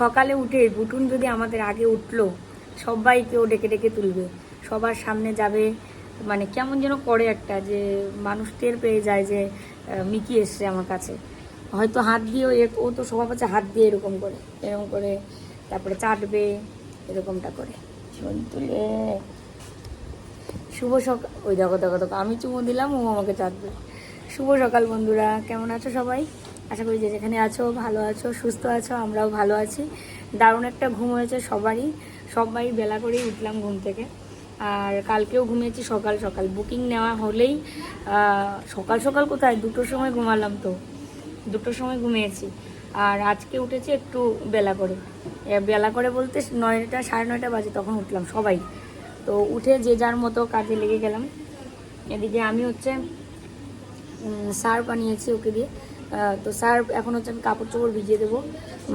সকালে উঠে বুটুন যদি আমাদের আগে উঠল সবাইকেও ডেকে ডেকে তুলবে। সবার সামনে যাবে মানে কেমন যেন করে একটা যে মানুষ টের পেয়ে যায় যে মিকি এসছে আমার কাছে। হয়তো হাত দিয়ে ও- তো সবার কাছে হাত দিয়ে এরকম করে এরকম করে তারপরে চাটবে, এরকমটা করে। তুলে শুভ সকাল ওই দেখো দেখো দেখো, আমি চুমো দিলাম, ও আমাকে চাটবে। শুভ সকাল বন্ধুরা, কেমন আছো সবাই? আশা করি যে যেখানে আছো, ভালো আছো, সুস্থ আছো, আমরাও ভালো আছি। দারুণ একটা ঘুম হয়েছে সবারই। সবাই বেলা করেই উঠলাম ঘুম থেকে। আর কালকেও ঘুমিয়েছি সকাল সকাল। বুকিং নেওয়া হলেই সকাল সকাল কোথায়? দুটোর সময় ঘুমালাম তো। দুটোর সময় ঘুমিয়েছি। আর আজকে উঠেছি একটু বেলা করে। বেলা করে বলতে নয়টা, সাড়ে নয়টা বাজে তখন উঠলাম সবাই। তো উঠে যে যার মতো কাজে লেগে গেলাম। এদিকে আমি হচ্ছে সার বানিয়েছি ওকে দিয়ে। তো স্যার এখন হচ্ছে আমি কাপড় চোপড় ভিজিয়ে দেবো।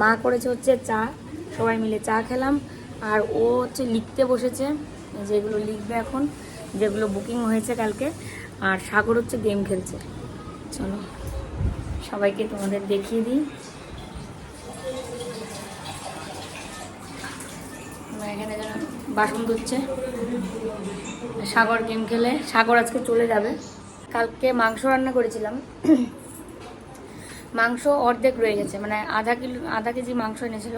মা করেছে হচ্ছে চা, সবাই মিলে চা খেলাম। আর ও হচ্ছে লিখতে বসেছে, যেগুলো লিখবে এখন, যেগুলো বুকিং হয়েছে কালকে। আর সাগর হচ্ছে গেম খেলছে। চলো, সবাইকে তোমাদের দেখিয়ে দিই। এখানে যেন বাসন ধুচ্ছে, সাগর গেম খেলে, সাগর আজকে চলে যাবে। কালকে মাংস রান্না করেছিলাম। মাংস অর্ধেক রয়ে গেছে মানে আধা কিলো, আধা কেজি মাংস এনেছিল।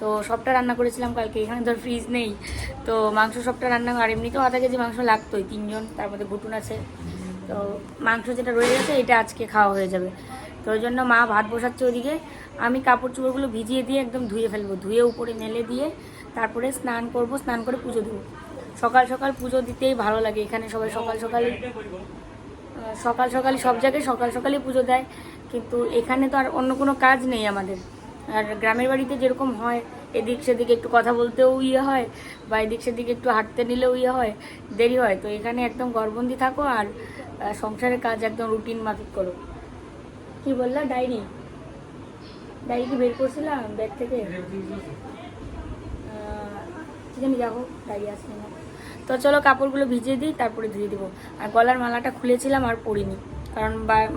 তো সবটা রান্না করেছিলাম কালকে, এখানে ধর ফ্রিজ নেই। তো মাংস সবটা রান্না, আর এমনিতেও আধা কেজি মাংস লাগতোই, তিনজন, তার মধ্যে বুটুন আছে। তো মাংস যেটা রয়ে গেছে, এটা আজকে খাওয়া হয়ে যাবে। তো ওই জন্য মা ভাত বসাচ্ছে ওদিকে। আমি কাপড় চোপড়গুলো ভিজিয়ে দিয়ে একদম ধুয়ে ফেলব, ধুয়ে উপরে মেলে দিয়ে তারপরে স্নান করব, স্নান করে পুজো দেবো। সকাল সকাল পুজো দিতেই ভালো লাগে, এখানে সবাই সকাল সকাল সকাল সকাল সব জায়গায় সকাল সকালই পুজো দেয়। কিন্তু এখানে তো আর অন্য কোনো কাজ নেই আমাদের। আর গ্রামের বাড়িতে যেরকম হয় এদিক সেদিক একটু কথা বলতেও ইয়ে হয় বা এদিক সেদিক একটু হাঁটতে নিলেও ইয়ে হয় দেরি হয়। তো এখানে একদম গড়বন্দি থাকো আর সংসারের কাজ একদম রুটিন মাফিক করো। কি বললা ডায়েরি ডায়েরি কি বের করছিলাম ব্যাগ থেকে। আহ, কি জানি যাব ডায়েরি আসছে না তো চলো কাপড়গুলো ভিজিয়ে দিই তারপরে ধুয়ে দিব। আর গলার মালাটা খুলেছিলাম আর পরিনি। কারণ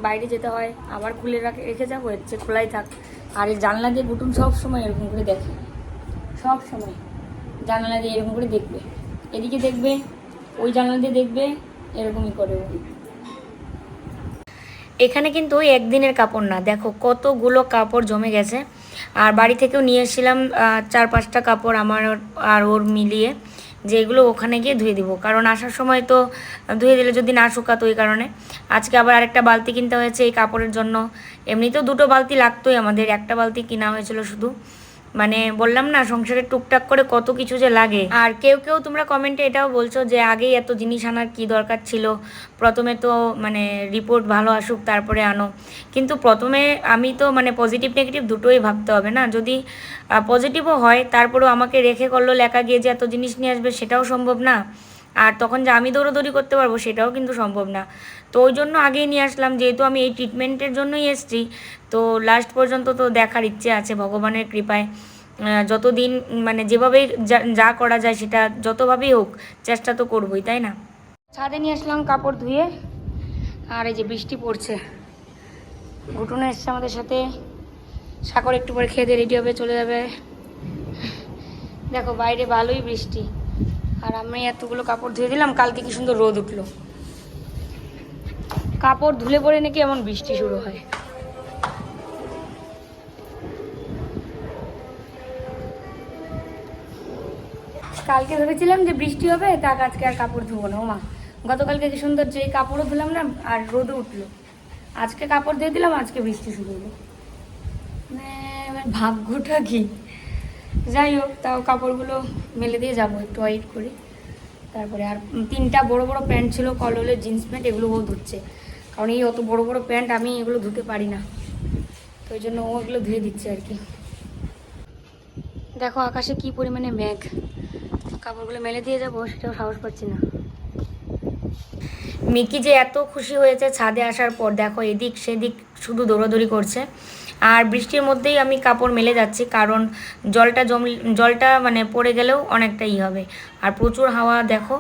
বাইরে যেতে হয়, আবার খুলে রাখে রেখে যাব, এর চেয়ে খোলাই থাক। আর এই জানলা দিয়ে বুটুন সব সময় এরকম করে দেখে। সব সময়। জানলা দিয়ে এরকম করে দেখবে। এদিকে দেখবে, ওই জানলা দিয়ে দেখবে, এরকমই করে এখানে কিন্তু একদিনের কাপড় না। দেখো, কতগুলো কাপড় জমে গেছে। আর বাড়ি থেকেও নিয়ে এসেছিলাম চার পাঁচটা কাপড় আমার আর ওর মিলিয়ে। যেগুলো ওখানে গিয়ে ধুয়ে দিব। কারণ আসার সময় তো ধুয়ে দিলে যদি না শুকাতো ওই কারণে। আজকে আবার আরেকটা বালতি কিনতে হয়েছে এই কাপড়ের জন্য। এমনিতেও দুটো বালতি লাগতোই আমাদের। একটা বালতি কিনা হয়েছিল শুধু। মানে বললাম না সংসারে টুকটাক করে কত কিছু যে লাগে। আর কেউ কেউ তোমরা কমেন্টে এটাও বলছো যে আগেই এত জিনিস আনার কি দরকার ছিল। প্রথমে তো মানে রিপোর্ট ভালো আসুক, তারপরে আনো। কিন্তু প্রথমে আমি তো মানে পজিটিভ নেগেটিভ দুটোই ভাবতে হবে না। যদি পজিটিভও হয়, তারপরেও আমাকে রেখে করল, লেখা গিয়ে যে এত জিনিস নিয়ে আসবে, সেটাও সম্ভব না। আর তখন যে আমি দৌড়োদৌড়ি করতে পারব, সেটাও কিন্তু সম্ভব না। তো ওই জন্য আগেই নিয়ে আসলাম। যেহেতু আমি এই ট্রিটমেন্টের জন্যই এসেছি, তো লাস্ট পর্যন্ত তো দেখার ইচ্ছে আছে ভগবানের কৃপায়। যতদিন মানে যেভাবেই যা- করা যায় সেটা যতভাবেই হোক, চেষ্টা তো করবোই, তাই না? ছাদে নিয়ে আসলাম কাপড় ধুয়ে, আর এই যে বৃষ্টি পড়ছে। ঘুটুনে এসছে আমাদের সাথে। সাকর একটু পরে খেয়ে দিয়ে রেডি হবে, চলে যাবে। দেখো বাইরে ভালোই বৃষ্টি। আর আমি এতগুলো কাপড় ধুয়ে দিলাম, কালকে কি সুন্দর রোদ উঠল। কাপড় ধুলে পরে নাকি এমন বৃষ্টি শুরু হয়। কালকে ভেবেছিলাম যে বৃষ্টি হবে তাক আজকে আর কাপড় ধুবো না। ওমা গতকালকে কি সুন্দর যে কাপড়ও ধুলাম না, আর রোদও উঠল। আজকে কাপড় দিয়ে দিলাম, আজকে বৃষ্টি শুরু হলো। মানে ভাগ্যটা কি? যাই হোক, তাও কাপড়গুলো মেলে দিয়ে যাব, একটু ওয়াইট করে। তারপরে আর তিনটা বড় বড় প্যান্ট ছিল কললের জিন্স প্যান্ট, এগুলো ও ধুচ্ছে। কারণ এই অত বড় বড় প্যান্ট আমি এগুলো ধুতে পারি না। তো ওই জন্য ও ধুয়ে দিচ্ছে আর কি। দেখো আকাশে কি পরিমাণে মেঘ। কাপড়গুলো মেলে দিয়ে যাব, সেটাও সাহস পাচ্ছি না। মিকি যে এত খুশি হয়েছে ছাদে আসার পর, দেখো এদিক সেদিক শুধু দৌড়াদৌড়ি করছে। আর বৃষ্টির মধ্যেই আমি কাপড় মেলে যাচ্ছি, কারণ জলটা জম, জলটা মানে পড়ে গেলেও অনেকটা ই হবে। আর প্রচুর হাওয়া দেখো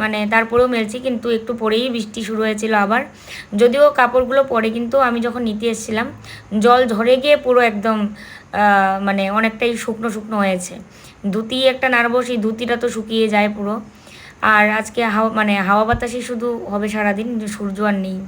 মানে তারপরেও মেলছি, কিন্তু একটু পরেই বৃষ্টি শুরু হয়েছিল আবার। যদিও কাপড়গুলো পরে, কিন্তু আমি যখন নিতে এসেছিলাম, জল ঝরে গিয়ে পুরো একদম মানে অনেকটাই শুকনো শুকনো হয়েছে। ধুতি একটা নাড়বো, সেই ধুতিটা তো শুকিয়ে যায় পুরো। আর আজকে হাওয়া মানে হাওয়া বাতাসই শুধু হবে সারাদিন, সূর্য আর নেই।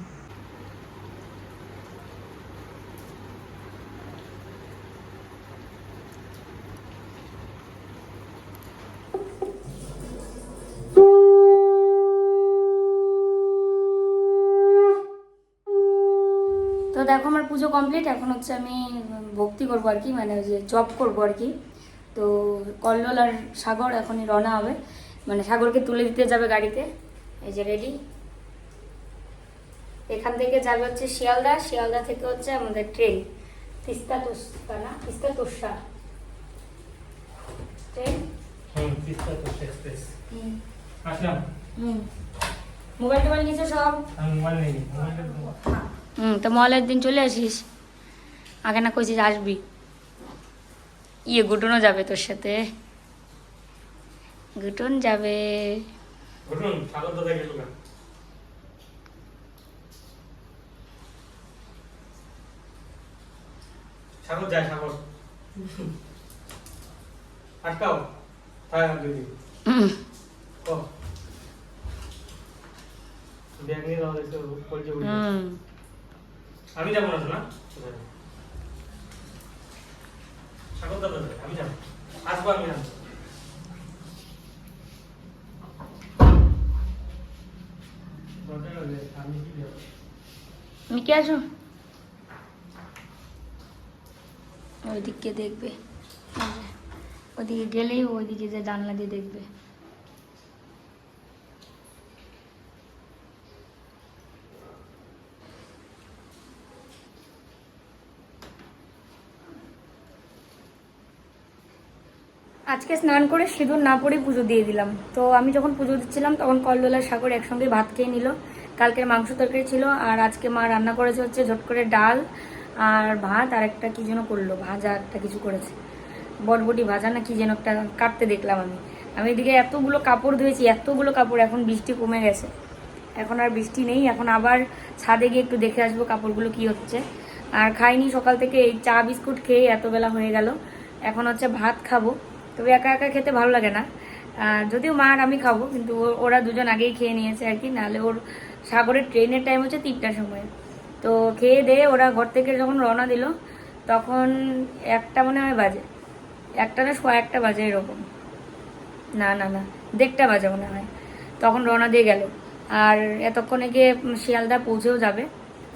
পুজো কমপ্লিট এখন হচ্ছে আমি ভক্তি করব আর কি মানে যে জব করব আর কি। তো কল্লোল আর সাগর এখনই রওনা হবে। মানে সাগরকে তুলে দিতে যাবে গাড়িতে। এই যে রেডি এখান থেকে যাবে হচ্ছে শিয়ালদা। শিয়ালদা থেকে হচ্ছে আমাদের ট্রেন তিস্তা তোস্তা না? তিস্তা তোষা ট্রেন হুম তিস্তা তোষ এক্সপ্রেস হুম। আসলাম। হুম। মোবাইল টোবাইল নিয়েছো সব? মোবাইল নেই মোবাইলটা দেবো। হুম তো মলের দিন চলে আসিস। আগে না কইছিস আসবি। ইয়ে গুটনও যাবে তোর সাথে। গুটন যাবে। ঘটুন সাগর যায় আটকাও। তাই ও ব্যাগ নিয়ে হুম। আমি যাব না শোনা। সাগর আমি যাব। আসব আমি ওইদিকে দেখবে। ওদিকে গেলেই ওইদিকে যে জানলা দিয়ে দেখবে। আজকে স্নান করে সিঁদুর না পরে পুজো দিয়ে দিলাম। তো আমি যখন পুজো দিচ্ছিলাম, তখন কল্লোলার সাগর একসঙ্গে ভাত খেয়ে নিল। কালকের মাংস তরকারি ছিল, আর আজকে মা রান্না করেছে হচ্ছে ঝট করে ডাল আর ভাত, আর একটা কি যেন করল, ভাজা একটা কিছু করেছে। বটবটি ভাজা না কি যেন একটা কাটতে দেখলাম আমি। আমি এদিকে এতগুলো কাপড় ধুয়েছি, এতগুলো কাপড়, এখন বৃষ্টি কমে গেছে। এখন আর বৃষ্টি নেই, এখন আবার ছাদে গিয়ে একটু দেখে আসব কাপড়গুলো কি হচ্ছে। আর খাইনি সকাল থেকে, এই চা বিস্কুট খেয়ে এত বেলা হয়ে গেল। এখন হচ্ছে ভাত খাব। তবে একা একা খেতে ভালো লাগে না। যদিও মা আর আমি খাব, কিন্তু ওরা দুজন আগেই খেয়ে নিয়েছে আর কি। নাহলে ওর সাগরের ট্রেনের টাইম হচ্ছে তিনটার সময়। তো খেয়ে দিয়ে ওরা ঘর থেকে যখন রওনা দিল, তখন একটা মনে হয় বাজে। একটা না সোয়া একটা বাজে এরকম। না না না, দেড়টা বাজে মনে হয়। তখন রওনা দিয়ে গেল। আর এতক্ষণে গিয়ে শিয়ালদা পৌঁছেও যাবে।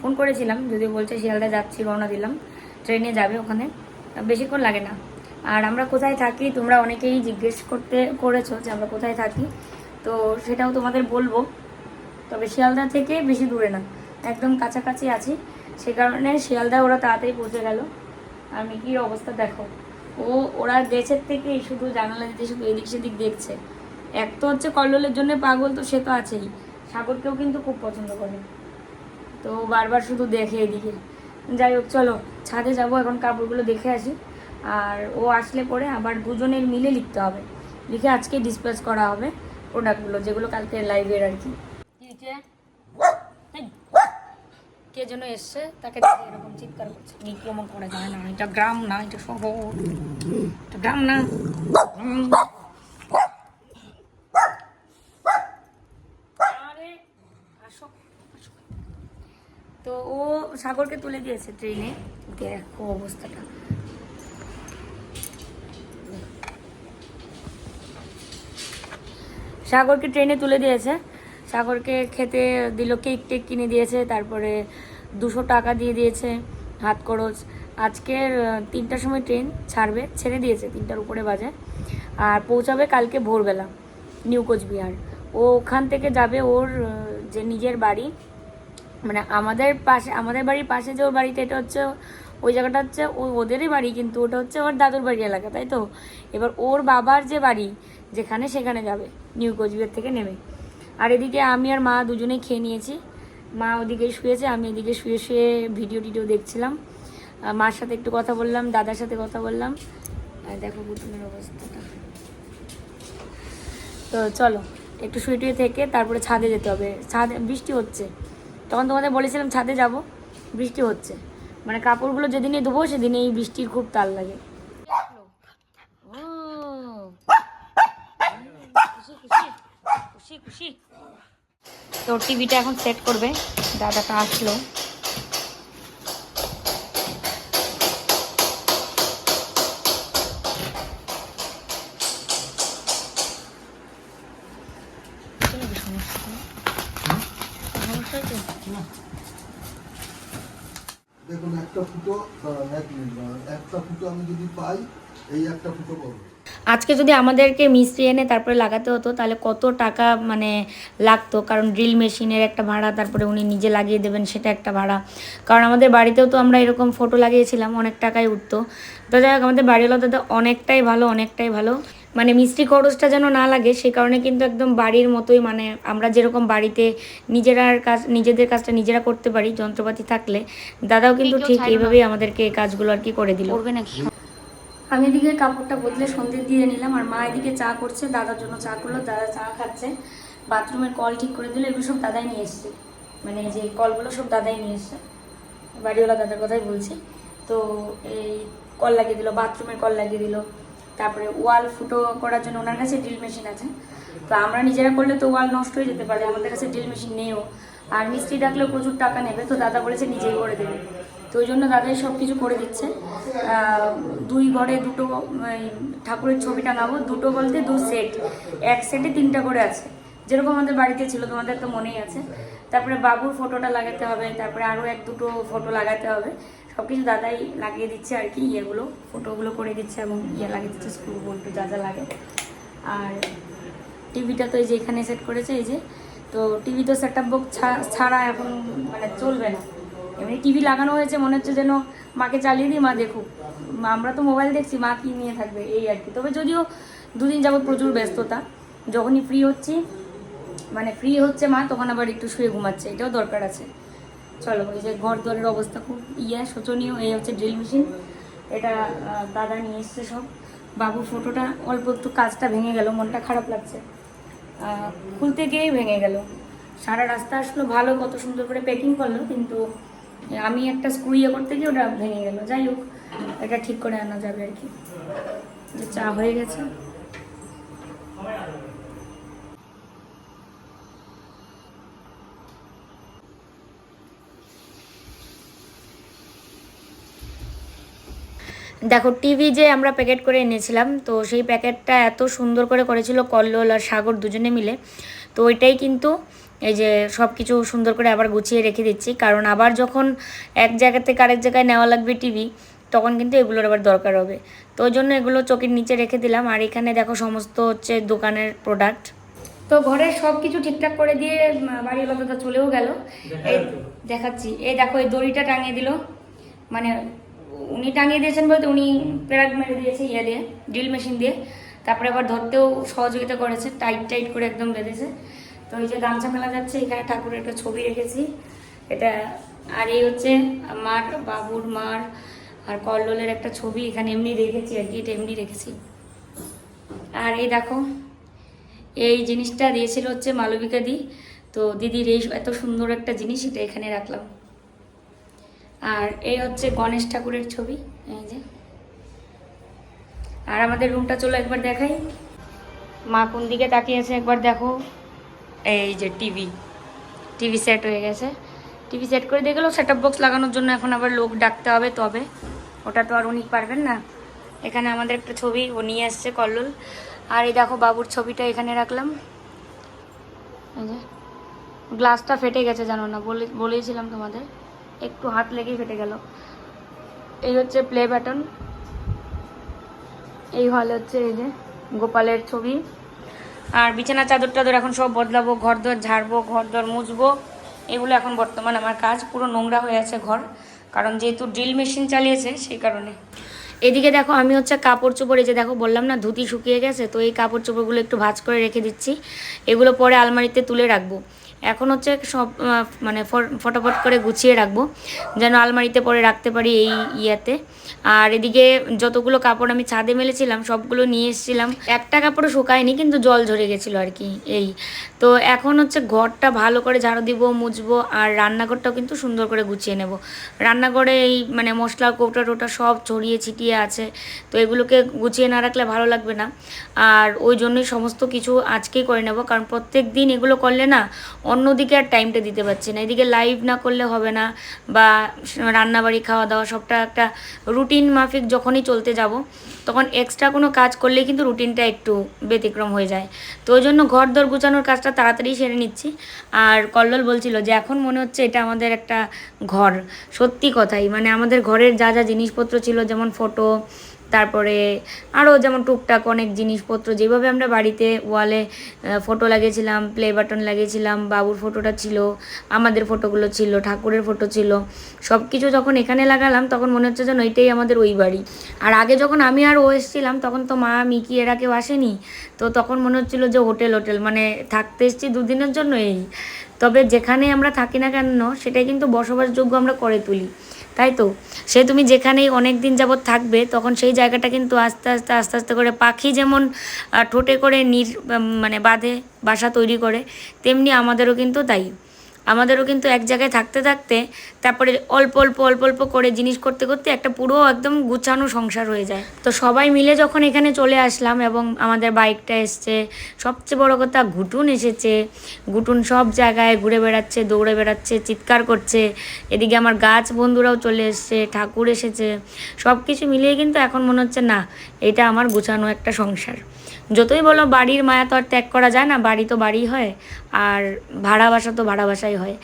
ফোন করেছিলাম যদি বলছে শিয়ালদা যাচ্ছি, রওনা দিলাম। ট্রেনে যাবে ওখানে। বেশিক্ষণ লাগে না। আর আমরা কোথায় থাকি তোমরা অনেকেই জিজ্ঞেস করতে করেছ যে আমরা কোথায় থাকি। তো সেটাও তোমাদের বলব। তবে শিয়ালদা থেকে বেশি দূরে না, একদম কাছাকাছি আছি। সে কারণে শিয়ালদা ওরা তাড়াতাড়ি পৌঁছে গেল। আর মিকির অবস্থা দেখো। ও, ওরা দেশের থেকে শুধু জানালা দিতে শুধু এদিক সেদিক দেখছে। এক তো হচ্ছে কল্লোলের জন্য পাগল, তো সে তো আছেই। সাগরকেও কিন্তু খুব পছন্দ করে। তো বারবার শুধু দেখে এদিকে। যাই হোক, চলো ছাদে যাব, এখন কাপড়গুলো দেখে আসি। আর ও আসলে পরে আবার দুজনের মিলে লিখতে হবে। লিখে আজকে ডিসপ্যাচ করা হবে প্রোডাক্টগুলো যেগুলো কালকে লাইভের আর কি। কে যেন এসছে, তাকে এরকম চিৎকার করছে। নিক্রমণ করা যায় না, এটা গ্রাম না, এটা শহর। এটা গ্রাম না। তো ও সাগরকে তুলে দিয়েছে ট্রেনে দেখো অবস্থাটা। সাগরকে ট্রেনে তুলে দিয়েছে। সাগরকে খেতে দিল কেক টেক কিনে দিয়েছে, তারপরে দুশো টাকা দিয়ে দিয়েছে হাত খরচ। আজকের তিনটার সময় ট্রেন ছাড়বে, ছেড়ে দিয়েছে তিনটার উপরে বাজে। আর পৌঁছাবে কালকে ভোরবেলা, নিউ কোচবিহার। ও ওখান থেকে যাবে ওর যে নিজের বাড়ি মানে আমাদের পাশে, আমাদের বাড়ির পাশে যে ওর বাড়িটা, এটা হচ্ছে ওই জায়গাটা হচ্ছে ওদেরই বাড়ি, কিন্তু ওটা হচ্ছে ওর দাদুর বাড়ি এলাকা, তাই তো? এবার ওর বাবার যে বাড়ি যেখানে সেখানে যাবে, নিউ কোচবিহার থেকে নেমে। আর এদিকে আমি আর মা দুজনেই খেয়ে নিয়েছি। মা ওদিকে শুয়েছে, আমি এদিকে শুয়ে শুয়ে ভিডিও টিডিও দেখছিলাম। মার সাথে একটু কথা বললাম, দাদার সাথে কথা বললাম। আর দেখো বুতুনের অবস্থাটা। তো চলো, একটু শুয়ে টুয়ে থেকে তারপরে ছাদে যেতে হবে। ছাদে বৃষ্টি হচ্ছে। তখন তোমাদের বলেছিলাম ছাদে যাব, বৃষ্টি হচ্ছে। মানে কাপড়গুলো যেদিনে ধোবো সেদিনে এই বৃষ্টির খুব তাল লাগে ও খুশি খুশি খুশি খুশি। তো টিভিটা এখন সেট করবে। দাদাটা আসলো? দেখুন, একটা ফুটো এক মিনিট একটা ফুটো আমি যদি পাই, এই একটা ফুটো করব। আজকে যদি আমাদেরকে মিস্ত্রি এনে তারপরে লাগাতে হতো তাহলে কত টাকা মানে লাগতো? কারণ ড্রিল মেশিনের একটা ভাড়া তারপরে উনি নিজে লাগিয়ে দেবেন সেটা একটা ভাড়া। কারণ আমাদের বাড়িতেও তো আমরা এরকম ফটো লাগিয়েছিলাম অনেক টাকাই উঠতো। তো যাই হোক আমাদের বাড়িওয়ালা দাদা অনেকটাই ভালো অনেকটাই ভালো। মানে মিস্ত্রি খরচটা যেন না লাগে সেই কারণে কিন্তু একদম বাড়ির মতোই মানে আমরা যেরকম বাড়িতে নিজেরার কাজ নিজেদের কাজটা নিজেরা করতে পারি যন্ত্রপাতি থাকলে দাদাও কিন্তু ঠিক এইভাবেই আমাদেরকে এই কাজগুলো আর কি করে দিল। করবে নাকি? আমি এদিকে কাপড়টা বদলে সন্ধে দিয়ে নিলাম আর মা এদিকে চা করছে, দাদার জন্য চা করল, দাদা চা খাচ্ছে। বাথরুমের কল ঠিক করে দিল, এগুলো সব দাদাই নিয়ে এসছে। মানে যে কলগুলো সব দাদাই নিয়ে এসছে। বাড়িওয়ালা দাদার কথাই বলছি। তো এই কল লাগিয়ে দিল, বাথরুমের কল লাগিয়ে দিল। তারপরে ওয়াল ফুটো করার জন্য ওনার কাছে ড্রিল মেশিন আছে। তো আমরা নিজেরা করলে তো ওয়াল নষ্ট হয়ে যেতে পারে, আমাদের কাছে ড্রিল মেশিন নেও আর মিস্ত্রি ডাকলেও প্রচুর টাকা নেবে, তো দাদা বলেছে নিজেই করে দেবে। ওই জন্য দাদাই সব কিছু করে দিচ্ছে। দুই ঘরে দুটো ঠাকুরের ছবি টাঙাবো দুটো বলতে দু সেট। এক সেটে তিনটা করে আছে। যেরকম আমাদের বাড়িতে ছিল, তোমাদের তো মনেই আছে। তারপরে বাবুর ফটোটা লাগাতে হবে, তারপরে আরও এক দুটো ফটো লাগাতে হবে। সব কিছু দাদাই লাগিয়ে দিচ্ছে আর কি, ইয়েগুলো, ফটোগুলো করে দিচ্ছে এবং ইয়ে লাগিয়ে দিচ্ছে স্কুল বল্টু যা যা লাগে। আর টিভিটা তো এই যে এখানে সেট করেছে, এই যে, তো টিভি তো সেট আপ বক্স ছাড়া এখন মানে চলবে না। এমনি টিভি লাগানো হয়েছে, মনে হচ্ছে যেন মাকে চালিয়ে দিই, মা দেখুক। আমরা তো মোবাইল দেখছি, মা কি নিয়ে থাকবে, এই আর কি। তবে যদিও দুদিন যাবত প্রচুর ব্যস্ততা, যখনই ফ্রি হচ্ছি মানে ফ্রি হচ্ছে মা, তখন আবার একটু শুয়ে ঘুমাচ্ছে, এটাও দরকার আছে। চলো ওই যে ঘর দুয়ারের অবস্থা খুব ইয়ে শোচনীয়, এই হচ্ছে ড্রিল মেশিন এটা দাদা নিয়ে এসছে সব। বাবু ফটোটা অল্প একটু কাজটা ভেঙে গেল, মনটা খারাপ লাগছে। খুলতে গিয়েই ভেঙে গেল। সারা রাস্তা আসলো, ভালো, কত সুন্দর করে প্যাকিং করল, কিন্তু আমি একটা স্ক্রু ইয়ে করতে গিয়ে ওটা ভেঙে গেল। যাই হোক, এটা ঠিক করে আনা যাবে আর কি। চা হয়ে গেছে। দেখো টিভি যে আমরা প্যাকেট করে এনেছিলাম, তো সেই প্যাকেটটা এত সুন্দর করে করেছিল কল্লোল আর সাগর দুজনে মিলে। তো ওইটাই কিন্তু এই যে সব কিছু সুন্দর করে আবার গুছিয়ে রেখে দিচ্ছি। কারণ আবার যখন এক জায়গা থেকে আরেক জায়গায় নেওয়া লাগবে টিভি তখন কিন্তু এগুলোর আবার দরকার হবে। তো ওই জন্য এগুলো চোখের নিচে রেখে দিলাম। আর এখানে দেখো সমস্ত হচ্ছে দোকানের প্রোডাক্ট তো ঘরের সব কিছু ঠিকঠাক করে দিয়ে বাড়ির দাদা চলেও গেল। এই দেখাচ্ছি। এই দেখো এই দড়িটা টাঙিয়ে দিল। মানে উনি টাঙিয়ে দিয়েছেন বলতে উনি প্যারাগ মেরে দিয়েছে ইয়ে দিয়ে ড্রিল মেশিন দিয়ে। তারপরে আবার ধরতেও সহযোগিতা করেছে টাইট টাইট করে একদম বেঁধেছে। তো এই যে গামছা মেলা যাচ্ছে, এখানে ঠাকুরের একটা ছবি রেখেছি। এটা, আর এই হচ্ছে মার বাবুর মার আর কল্লোলের একটা ছবি, এখানে এমনি রেখেছি আর কি, এটা এমনি রেখেছি। আর এই দেখো, এই জিনিসটা দিয়েছিল হচ্ছে মালবিকা দি। তো দিদির এই এত সুন্দর একটা জিনিস, এটা এখানে রাখলাম। আর এই হচ্ছে গণেশ ঠাকুরের ছবি, এই যে। আর আমাদের রুমটা চলো একবার দেখাই। মা কোন দিকে তাকিয়ে আছে একবার দেখো। এই যে টিভি টিভি সেট হয়ে গেছে। টিভি সেট করে দিয়ে গেলেও সেট বক্স লাগানোর জন্য এখন আবার লোক ডাকতে হবে তবে। ওটা তো আর উনি পারবেন না। এখানে আমাদের একটা ছবি, ও নিয়ে আসছে কল্লোল। আর এই দেখো বাবুর ছবিটা এখানে রাখলাম। গ্লাসটা ফেটে গেছে জানো না? বলে, বলেইছিলাম তোমাদের। একটু হাত লেগেই ফেটে গেল। এই হচ্ছে প্লে বাটন এই হল হচ্ছে এই যে গোপালের ছবি। আর বিছানা, চাদর টাদর এখন সব বদলাবো ঘর দর ঝাড়বো ঘর দর মুছবো। এগুলো এখন বর্তমান আমার কাজ, পুরো নোংরা হয়ে আছে ঘর। কারণ যেহেতু ড্রিল মেশিন চালিয়েছে, সেই কারণে। এদিকে দেখো, আমি হচ্ছে কাপড় চোপড় এই যে দেখো, বললাম না, ধুতি শুকিয়ে গেছে, তো এই কাপড় চোপড়গুলো একটু ভাজ করে রেখে দিচ্ছি। এগুলো পরে আলমারিতে তুলে রাখব। এখন হচ্ছে সব মানে ফটাফট করে গুছিয়ে রাখব, যেন আলমারিতে পরে রাখতে পারি এই ইয়েতে। আর এদিকে যতগুলো কাপড় আমি ছাদে মেলেছিলাম, সবগুলো নিয়ে এসেছিলাম। একটা কাপড়ও শুকায়নি, কিন্তু জল ঝরে গেছিল আর কি, এই। তো এখন হচ্ছে ঘরটা ভালো করে ঝাড়ু দিব, মুছবো, আর রান্নাঘরটাও কিন্তু সুন্দর করে গুছিয়ে নেব। রান্নাঘরে এই মানে মশলা, কৌটা টোটা সব ছড়িয়ে ছিটিয়ে আছে, তো এগুলোকে গুছিয়ে না রাখলে ভালো লাগবে না। আর ওই জন্যই সমস্ত কিছু আজকেই করে নেব, কারণ প্রত্যেক দিন এগুলো করলে না অন্যদিকে আর টাইমটা দিতে পারছি না। এদিকে লাইভ না করলে হবে না বা রান্নাবাড়ি খাওয়া দাওয়া সবটা একটা রুটিন মাফিক যখনই চলতে যাব, তখন এক্সট্রা কোনো কাজ করলেই কিন্তু রুটিনটা একটু ব্যতিক্রম হয়ে যায়। তো ওই জন্য ঘর দর গুছানোর কাজটা তাড়াতাড়ি সেরে নিচ্ছি। আর কল্লোল বলছিল যে, এখন মনে হচ্ছে এটা আমাদের একটা ঘর। সত্যি কথাই মানে আমাদের ঘরের যা যা জিনিসপত্র ছিল, যেমন ফটো তারপরে আরও যেমন টুকটাক অনেক জিনিসপত্র, যেভাবে আমরা বাড়িতে ওয়ালে ফটো লাগিয়েছিলাম প্লে বাটন লাগিয়েছিলাম, বাবুর ফটোটা ছিল, আমাদের ফটোগুলো ছিল, ঠাকুরের ফটো ছিল সব কিছু যখন এখানে লাগালাম তখন মনে হচ্ছে যেন এটাই আমাদের ওই বাড়ি। আর আগে যখন আমি আর ও এসেছিলাম তখন তো মা, মিকি এরা কেউ আসেনি, তো তখন মনে হচ্ছিল যে হোটেল হোটেল মানে থাকতে এসেছি দুদিনের জন্য এই তবে যেখানে আমরা থাকি না কেন, সেটাই কিন্তু বসবাসযোগ্য আমরা করে তুলি। তাই তো? সে তুমি যেখানেই অনেক দিন যাবৎ থাকবে, তখন সেই জায়গাটা কিন্তু আস্তে আস্তে আস্তে আস্তে করে পাখি যেমন ঠোঁটে করে নির মানে বাঁধে, বাসা তৈরি করে, তেমনি আমাদেরও কিন্তু তাই। আমাদেরও কিন্তু এক জায়গায় থাকতে থাকতে তারপরে অল্প অল্প অল্প অল্প করে জিনিস করতে করতে একটা পুরো একদম গুছানো সংসার হয়ে যায়। তো সবাই মিলে যখন এখানে চলে আসলাম এবং আমাদের বাইকটা এসছে, সবচেয়ে বড় কথা ঘুটুন এসেছে। ঘুটুন সব জায়গায় ঘুরে বেড়াচ্ছে, দৌড়ে বেড়াচ্ছে, চিৎকার করছে। এদিকে আমার গাছ বন্ধুরাও চলে এসছে, ঠাকুর এসেছে। সব কিছু মিলিয়ে কিন্তু এখন মনে হচ্ছে, না, এটা আমার গুছানো একটা সংসার। যতই বলো বাড়ির মায়া তো আর ত্যাগ করা যায় না, বাড়ি তো বাড়ি হয়, আর ভাড়া বাসা তো ভাড়া বাসাই হয়।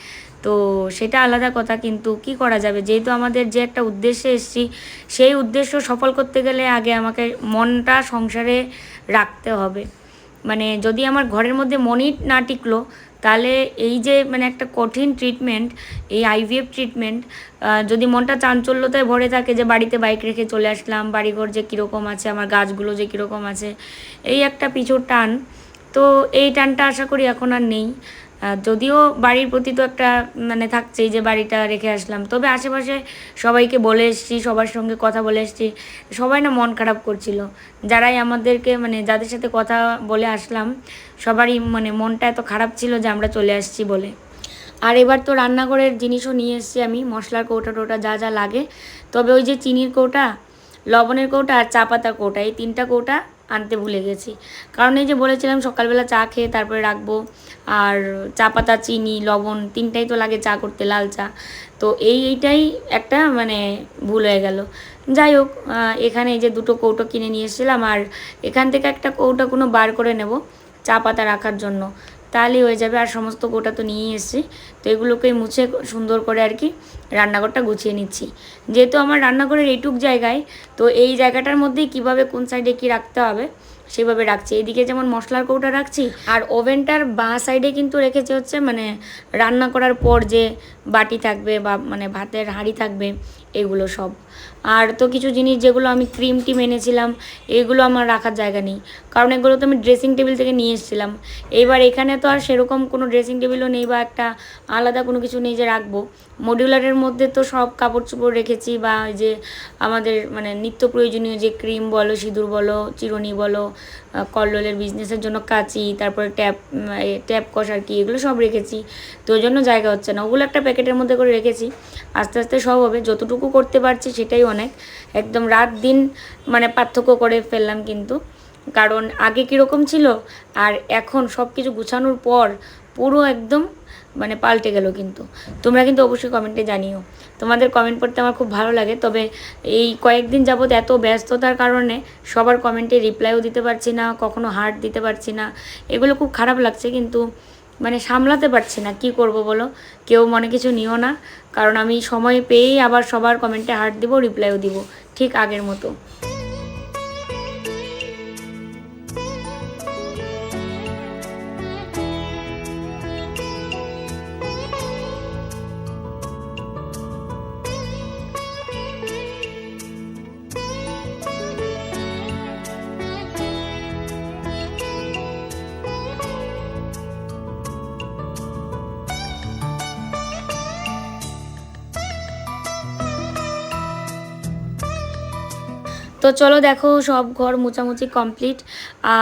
তো সেটা আলাদা কথা, কিন্তু কি করা যাবে? যেহেতু আমাদের যে একটা উদ্দেশ্যে এসছি, সেই উদ্দেশ্য সফল করতে গেলে আগে আমাকে মনটা সংসারে রাখতে হবে। মানে যদি আমার ঘরের মধ্যে মনই না টিকলো তাহলে এই যে মানে একটা কঠিন ট্রিটমেন্ট এই আইভিএফ ট্রিটমেন্ট যদি মনটা চাঞ্চল্যতায় ভরে থাকে যে বাড়িতে বাইক রেখে চলে আসলাম, বাড়িঘর যে কীরকম আছে, আমার গাছগুলো যে কীরকম আছে, এই একটা পিছোর টান। তো এই টানটা আশা করি এখন আর নেই। যদিও বাড়ির প্রতি তো একটা মানে থাকছেই যে বাড়িটা রেখে আসলাম, তবে আশেপাশে সবাইকে বলে এসেছি, সবার সঙ্গে কথা বলে এসেছি, সবাই না মন খারাপ করছিল। যারাই আমাদেরকে মানে যাদের সাথে কথা বলে আসলাম, সবারই মানে মনটা এত খারাপ ছিল যে আমরা চলে আসছি বলে। আর এবার তো রান্নাঘরের জিনিসও নিয়ে এসেছি আমি, মশলার কৌটা টোটা যা যা লাগে। তবে ওই যে চিনির কৌটা, লবণের কৌটা আর চা পাতার কৌটা, এই তিনটা কৌটা আনতে ভুলে গেছি। কারণ এই যে বলেছিলাম সকালবেলা চা খেয়ে তারপরে রাখব, আর চা পাতা, চিনি, লবণ তিনটাই তো লাগে চা করতে, লাল চা। তো এই এইটাই একটা মানে ভুল হয়ে গেল। যাই হোক এখানে যে দুটো কৌটো কিনে নিয়ে এসেছিলাম, আর এখান থেকে একটা কৌটো কোনো বার করে নেব চা পাতা রাখার জন্য। তাহলেই হয়ে যাবে আর সমস্ত গোটা তো নিয়েই এসছি। তো এগুলোকেই মুছে সুন্দর করে আর কি রান্নাঘরটা গুছিয়ে নিচ্ছি। যেহেতু আমার রান্নাঘরের এইটুক জায়গায়, তো এই জায়গাটার মধ্যেই কীভাবে কোন সাইডে কি রাখতে হবে সেভাবে রাখছি। এইদিকে যেমন মশলার কৌটা রাখছি, আর ওভেনটার বাঁ সাইডে কিন্তু রেখেছে হচ্ছে মানে রান্না করার পর যে বাটি থাকবে বা মানে ভাতের হাঁড়ি থাকবে, এগুলো সব। আর তো কিছু জিনিস যেগুলো আমি ক্রিম টিম এনেছিলাম, এগুলো আমার রাখার জায়গা নেই। কারণ এগুলো তো আমি ড্রেসিং টেবিল থেকে নিয়ে এসেছিলাম। এবার এখানে তো আর সেরকম কোনো ড্রেসিং টেবিলও নেই বা একটা আলাদা কোনো কিছু নেই যে রাখব। মডিউলারের মধ্যে তো সব কাপড় চোপড় রেখেছি বা ওই যে আমাদের মানে নিত্য প্রয়োজনীয় যে ক্রিম বলো, সিঁদুর বলো, চিরুনি বলো কল্লোলের বিজনেসের জন্য কাঁচি, তারপরে ট্যাপ ট্যাপ কষার কি, এগুলো সব রেখেছি। তো ওই জন্য জায়গা হচ্ছে না। ওগুলো একটা প্যাকেটের মধ্যে করে রেখেছি। আস্তে আস্তে সব হবে। যতটুকু করতে পারছি সেটাই অনেক। একদম রাত দিন মানে পার্থক্য করে ফেললাম কিন্তু। কারণ আগে কীরকম ছিল? আর এখন সব কিছু গুছানোর পর পুরো একদম মানে পাল্টে গেল কিন্তু। তোমরা কিন্তু অবশ্যই কমেন্টে জানিও। তোমাদের কমেন্ট পড়তে আমার খুব ভালো লাগে, তবে এই কয়েকদিন যাবৎ এত ব্যস্ততার কারণে সবার কমেন্টে রিপ্লাইও দিতে পারছি না, কখনো হার্ট দিতে পারছি না। এগুলো খুব খারাপ লাগছে কিন্তু মানে সামলাতে পারছি না, কি করব বলো? কেউ মনে কিছু নিও না, কারণ আমি সময় পেয়েই আবার সবার কমেন্টে হার্ট দিব রিপ্লাইও দিব, ঠিক আগের মতো। তো চলো দেখো, সব ঘর মোছামুছি কমপ্লিট।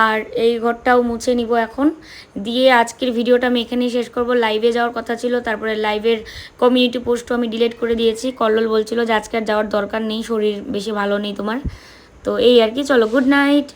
আর এই ঘরটাও মুছে নিব এখন। দিয়ে আজকের ভিডিওটা আমি এখানেই শেষ করব। লাইভে যাওয়ার কথা ছিল, তারপরে লাইভের কমিউনিটি পোস্টও আমি ডিলিট করে দিয়েছি। কল্লোল বলছিল যে আজকে আর যাওয়ার দরকার নেই, শরীর বেশি ভালো নেই তোমার। তো এই আর কি, চলো গুড নাইট